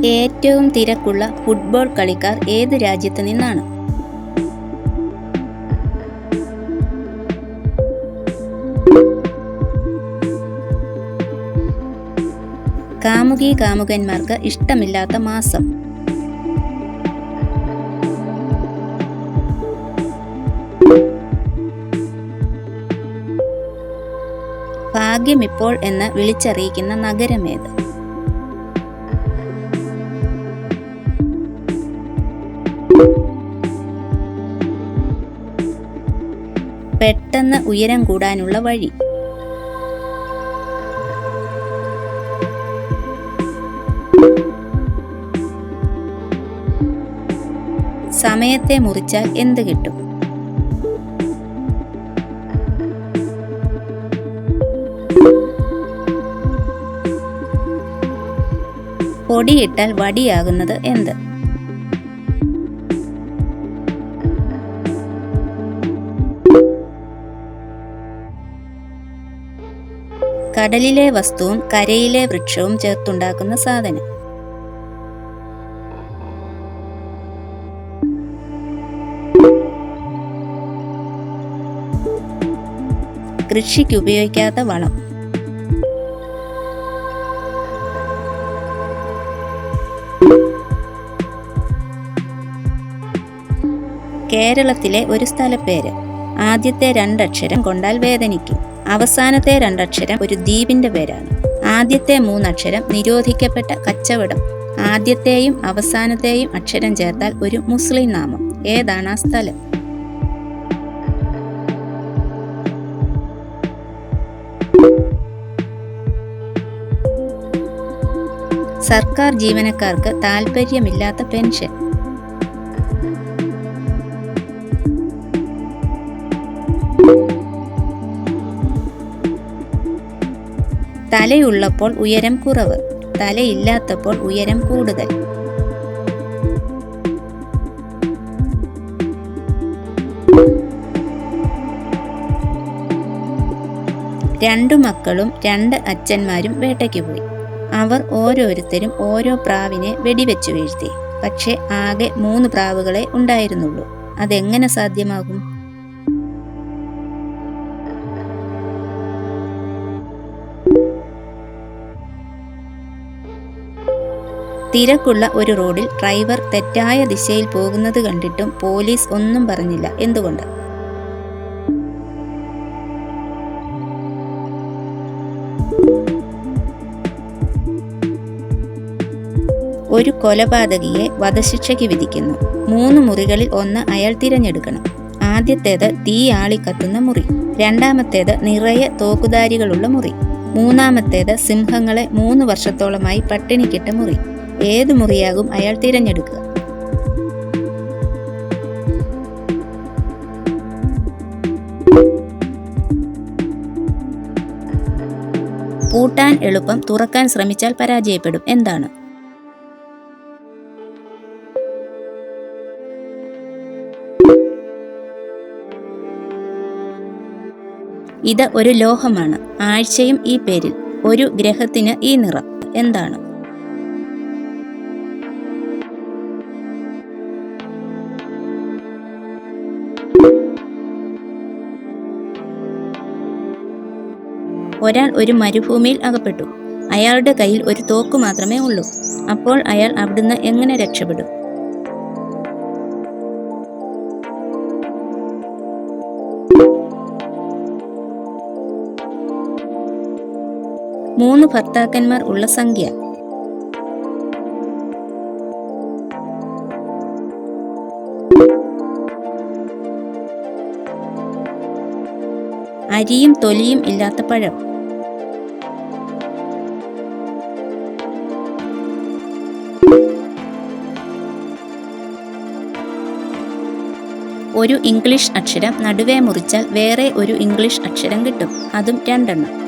ഏറ്റവും തിരക്കുള്ള ഫുട്ബോൾ കളിക്കാർ ഏത് രാജ്യത്ത് നിന്നാണ്? കാമുകി കാമുകന്മാർക്ക് ഇഷ്ടമില്ലാത്ത മാസം. ഭാഗ്യമിപ്പോൾ എന്ന് വിളിച്ചറിയിക്കുന്ന നഗരമേത്? പെട്ടെന്ന് ഉയരം കൂടാനുള്ള വഴി. സമയത്തെ മുറിച്ചാൽ എന്ത് കിട്ടും? പൊടിയിട്ടാൽ വടിയാകുന്നത് എന്ത്? കടലിലെ വസ്തുവും കരയിലെ വൃക്ഷവും ചേർത്തുണ്ടാക്കുന്ന സാധനം. കൃഷിക്ക് ഉപയോഗിക്കാത്ത വളം. കേരളത്തിലെ ഒരു സ്ഥലപ്പേര്. ആദ്യത്തെ രണ്ടക്ഷരം കൊണ്ടാൽ വേദനിക്കും. അവസാനത്തെ രണ്ടക്ഷരം ഒരു ദ്വീപിന്റെ പേരാണ്. ആദ്യത്തെ മൂന്നക്ഷരം നിരോധിക്കപ്പെട്ട കച്ചവടം. ആദ്യത്തെയും അവസാനത്തെയും അക്ഷരം ചേർത്താൽ ഒരു മുസ്ലിം നാമം. ഏതാണ് ആ സ്ഥലം? സർക്കാർ ജീവനക്കാർക്ക് താൽപ്പര്യമില്ലാത്ത പെൻഷൻ. തലയുള്ളപ്പോൾ ഉയരം കുറവ് തലയില്ലാത്തപ്പോൾ ഉയരം കൂടുതൽ. രണ്ടു മക്കളും രണ്ട് അച്ഛന്മാരും വേട്ടയ്ക്ക് പോയി. അവർ ഓരോരുത്തരും ഓരോ പ്രാവിനെ വെടിവെച്ചു വീഴ്ത്തി. പക്ഷെ ആകെ മൂന്ന് പ്രാവുകളെ ഉണ്ടായിരുന്നുള്ളൂ. അതെങ്ങനെ സാധ്യമാകും? തിരക്കുള്ള ഒരു റോഡിൽ ഡ്രൈവർ തെറ്റായ ദിശയിൽ പോകുന്നത് കണ്ടിട്ടും പോലീസ് ഒന്നും പറഞ്ഞില്ല. എന്തുകൊണ്ട്? ഒരു കൊലപാതകിയെ വധശിക്ഷയ്ക്ക് വിധിക്കുന്നു. മൂന്ന് മുറികളിൽ ഒന്ന് അയാൾ തിരഞ്ഞെടുക്കണം. ആദ്യത്തേത് തീ ആളിക്കത്തുന്ന മുറി. രണ്ടാമത്തേത് നിറയെ തോക്കുധാരികളുള്ള മുറി. മൂന്നാമത്തേത് സിംഹങ്ങളെ മൂന്ന് വർഷത്തോളമായി പട്ടിണിക്കിട്ട മുറി. ഏത് മുറിയാകും അയാൾ തിരഞ്ഞെടുക്കുക. പൂട്ടാൻ എളുപ്പം തുറക്കാൻ ശ്രമിച്ചാൽ പരാജയപ്പെടും. എന്താണ്? ഇത് ഒരു ലോഹമാണ്. ആഴ്ചയും ഈ പേരിൽ. ഒരു ഗ്രഹത്തിന് ഈ നിറം. എന്താണ്? ഒരാൾ ഒരു മരുഭൂമിയിൽ അകപ്പെട്ടു. അയാളുടെ കയ്യിൽ ഒരു തോക്ക് മാത്രമേ ഉള്ളൂ. അപ്പോൾ അയാൾ അവിടുന്ന് എങ്ങനെ രക്ഷപ്പെടും? മൂന്ന് ഭർത്താക്കന്മാർ ഉള്ള സംഖ്യ. അരിയും തൊലിയും ഇല്ലാത്ത പഴം. ഒരു ഇംഗ്ലീഷ് അക്ഷരം നടുവേ മുറിച്ചാൽ വേറെ ഒരു ഇംഗ്ലീഷ് അക്ഷരം കിട്ടും. അതും രണ്ടെണ്ണം.